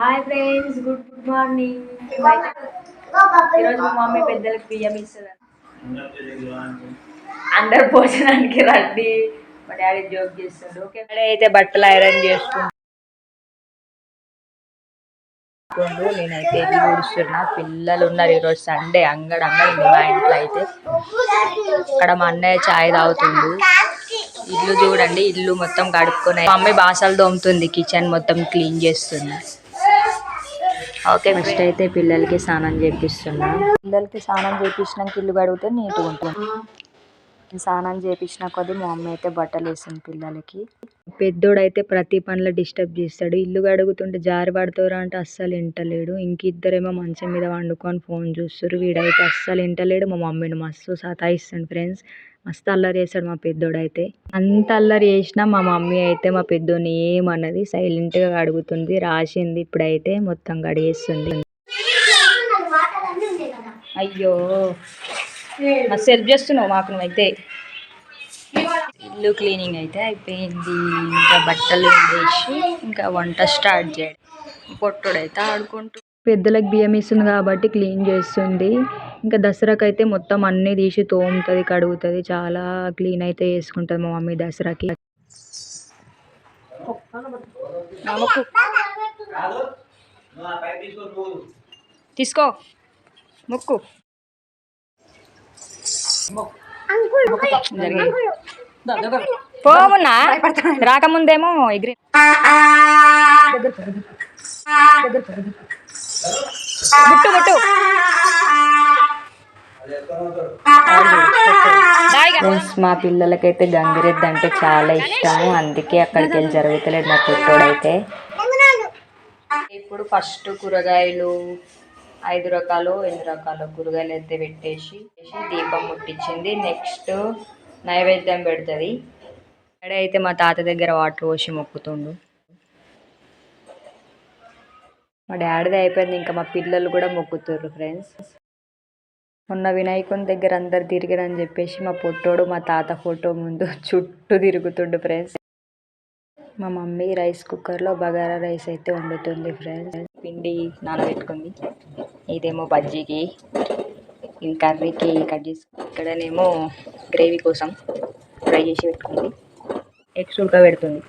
Hi friends good morning ఈరోజు మా mummy పెద్దలకు బియ్యం ఇస్తుంది? అందరు భోజనానికి రండి. మా డాడీ జోక్ చేస్తాడు. ఓకే డాడీ అయితే బట్టలు ఐరన్ చేసుకుంటు. నేనైతే ఇల్లు ఊడుస్తున్నా. పిల్లలు ఉన్నారు ఈరోజు సండే అంగడి అంగడి మా ఇంట్లో అయితే. అక్కడ మా అన్నయ్య చాయ్ తాగుతుండు. ఇల్లు చూడండి ఇల్లు మొత్తం కడుక్కునే మా మమ్మీ బాసలు తోముతుంది కిచెన్ మొత్తం క్లీన్ చేస్తుంది. ఓకే నెక్స్ట్ అయితే పిల్లలకి స్నానం చేపిస్తున్నా. పిల్లలకి స్నానం చేపించినాక ఇల్లు కడిగితే నీట్గా ఉంటుంది. స్నానం చేపించిన కొద్దీ మా మమ్మీ అయితే బట్టలు వేస్తుంది పిల్లలకి. పెద్దోడైతే ప్రతి పనిలో డిస్టర్బ్ చేస్తాడు. ఇల్లు కడుగుతుంటే జారి పడుతురా అంటే అస్సలు వింటలేడు. ఇంక ఇద్దరేమో మంచం మీద వండుకొని ఫోన్ చూస్తారు వీడైతే అస్సలు వింటలేడు. మా మమ్మీని మస్తు సతాయిస్తాడు ఫ్రెండ్స్. మస్తు అల్లరి చేస్తాడు మా పెద్దోడైతే. అంత అల్లరి చేసినా మా మమ్మీ అయితే మా పెద్దోని ఏమన్నది? సైలెంట్గా కడుగుతుంది రాసింది. ఇప్పుడైతే మొత్తం కడిగేస్తుంది అయ్యో! మస్తు హెల్ప్ చేస్తున్నావు మాకు నువ్వైతే. ఇల్లు క్లీనింగ్ అయితే అయిపోయింది. ఇంకా బట్టలు వేసి ఇంకా వంట స్టార్ట్ చేయడం పొట్టుడైతే ఆడుకుంటూ పెద్దలకు బియ్యం ఇస్తుంది కాబట్టి క్లీన్ చేస్తుంది. ఇంకా దసరాకి అయితే మొత్తం అన్నీ తీసి తోముతుంది కడుగుతుంది. చాలా క్లీన్ అయితే చేసుకుంటుంది మా మమ్మీ దసరాకి. తీసుకో. మొక్కు. జరిగింది. పోమున్నా? రాకముందేమో ఎగిరి. ముట్టు ముట్టు ఫ్రెండ్స్ మా పిల్లలకైతే గంగిరెద్దు అంటే చాలా ఇష్టము. అందుకే అక్కడికి వెళ్ళి జరుగుతలేదు మా పుట్టోడైతే. ఇప్పుడు ఫస్ట్ కూరగాయలు ఐదు రకాలు ఎన్ని రకాలు కూరగాయలు అయితే పెట్టేసి దీపం ముట్టించింది. నెక్స్ట్ నైవేద్యం పెడుతుంది. డాడీ అయితే మా తాత దగ్గర వాటర్ పోసి మొక్కుతుండు. మా డాడీది అయిపోయింది ఇంకా మా పిల్లలు కూడా మొక్కుతుర్రు ఫ్రెండ్స్. మొన్న వినాయకుని దగ్గర అందరు తిరిగారని చెప్పేసి మా పొట్టోడు మా తాత ఫోటో ముందు చుట్టూ తిరుగుతుండు ఫ్రెండ్స్. మా మమ్మీ రైస్ కుక్కర్లో బగారా రైస్ అయితే వండుతుంది ఫ్రెండ్స్. పిండి నానబెట్టుకుంది. ఇదేమో బజ్జీకి. ఇది కర్రీకి కట్ చేసి ఇక్కడనేమో గ్రేవీ కోసం ఫ్రై చేసి పెట్టుకుంది. ఎగ్స్ ఉడకబెడుతుంది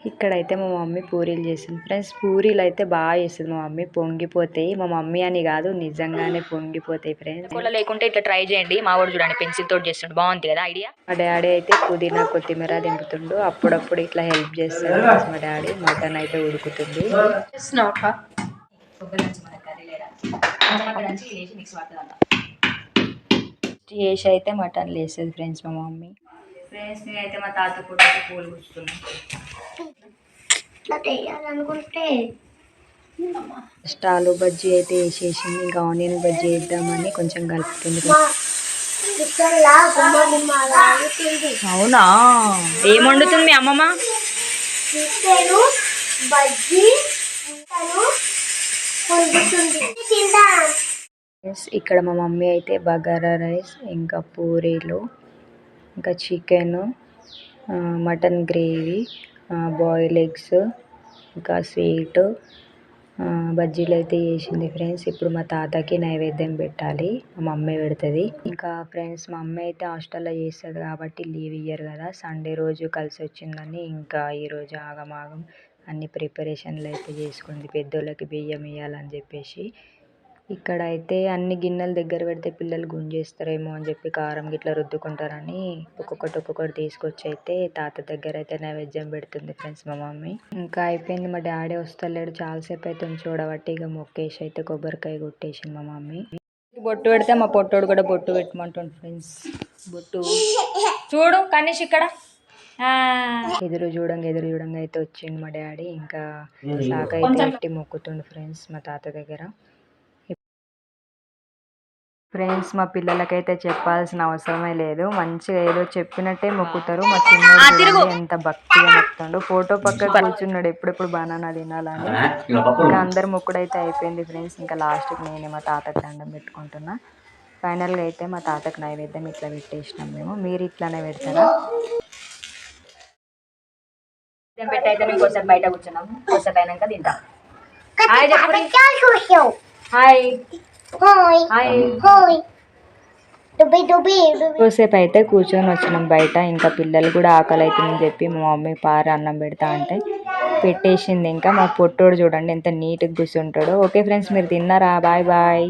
ఇక్కడైతే మా మమ్మీ పూరీలు చేసింది. ఫ్రెండ్స్ పూరీలు అయితే బాగా చేస్తుంది మా మమ్మీ. పొంగిపోతాయి. మా మమ్మీ అని కాదు నిజంగానే పొంగిపోతాయి ఫ్రెండ్స్. కూడా లేకుంటే ఇట్లా ట్రై చేయండి. మా వాడు చూడండి పెన్సిల్ తోటి చేస్తుండు. బాగుంది కదా ఐడియా? మా డాడీ అయితే పుదీనా కొత్తిమీర దింపుతుండు అప్పుడప్పుడు ఇట్లా హెల్ప్ చేస్తాడు మా డాడీ. మటన్ అయితే ఉడుకుతుంది. చేసి అయితే మటన్ లేస్తుంది ఫ్రెండ్స్ మా మమ్మీ. ఫ్రెండ్స్ నేనైతే మా తాత కూడా పూలు కూర్చున్నాను ఫస్ట్ ఆలు బజ్జీ అయితే వేసేసింది. ఇంకా ఆనియన్ బజ్జీ వేద్దామని కొంచెం కలుపుతుంది. అవునా? ఏం వండుతుంది మీ అమ్మమ్మ? ఇక్కడ మా మమ్మీ అయితే బగారా రైస్ ఇంకా పూరీలు ఇంకా chicken mutton gravy boil eggs ఇంకా స్వీట్ బజ్జీలు అయితే చేసింది ఫ్రెండ్స్. ఇప్పుడు మా తాతకి నైవేద్యం పెట్టాలి మా మమ్మీ పెడుతుంది. ఇంకా ఫ్రెండ్స్ మా అమ్మ అయితే హాస్టల్లో చేస్తుంది కాబట్టి లీవ్ ఇయ్యరు కదా. సండే రోజు కలిసి వచ్చిందని ఇంకా ఈరోజు ఆగమాగం అన్ని ప్రిపరేషన్లు అయితే చేసుకుంది. పెద్దోళ్ళకి బియ్యం ఇవ్వాలని చెప్పేసి. ఇక్కడ అయితే అన్ని గిన్నెలు దగ్గర పెడితే పిల్లలు గుంజేస్తారేమో అని చెప్పి కారం గిట్లా రుద్దుకుంటారని ఒక్కొక్కటి ఒక్కొక్కటి తీసుకొచ్చి అయితే తాత దగ్గర అయితే నైవేద్యం పెడుతుంది ఫ్రెండ్స్ మా మమ్మీ. ఇంకా అయిపోయింది. మా డాడీ వస్తలేడు. చాలాసేపు అయితే చూడబట్టి ఇక మొక్కేసి అయితే కొబ్బరికాయ కొట్టేసింది మా మమ్మీ. బొట్టు పెడితే మా పొట్టోడు కూడా బొట్టు పెట్టమంటుండు ఫ్రెండ్స్. బొట్టు. చూడు కనీష్ ఇక్కడ. ఎదురు చూడంగా ఎదురు చూడంగా అయితే వచ్చిండు మా డాడీ. ఇంకా శాఖ అయితే పెట్టి మొక్కుతుండు ఫ్రెండ్స్ మా తాత దగ్గర. ఫ్రెండ్స్ మా పిల్లలకైతే చెప్పాల్సిన అవసరమే లేదు. మంచిగా ఏదో చెప్పినట్టే మొక్కుతారు. మా చిన్న ఎంత భక్తిగా మొక్కుతాడు ఫోటో పక్క కూర్చున్నాడు. ఎప్పుడెప్పుడు బనానా తినాలని. ఇంకా అందరు మొక్కుడైతే అయిపోయింది ఫ్రెండ్స్. ఇంకా లాస్ట్కి నేను మా తాతకి దండం పెట్టుకుంటున్నా. ఫైనల్గా అయితే మా తాతకు నైవేద్యం ఇట్లా పెట్టేసినాం మేము. మీరు ఇట్లానే పెడతారా? చికెన్ పెట్టి అయితే మేము కొంచెం బయట కూర్చున్నాం. కొంచెం అయినాక తింటాం. Hi hi. కొద్దిసేపు అయితే కూర్చొని వచ్చినాం బయట. ఇంకా పిల్లలు కూడా ఆకలి అవుతుందని చెప్పి మా మమ్మీ పార అన్నం పెడతా అంటే పెట్టేసింది. ఇంకా మా పొట్టోడు చూడండి ఎంత నీట్గా కూర్చుంటాడో. ఓకే ఫ్రెండ్స్ మీరు తిన్నారా? Bye bye.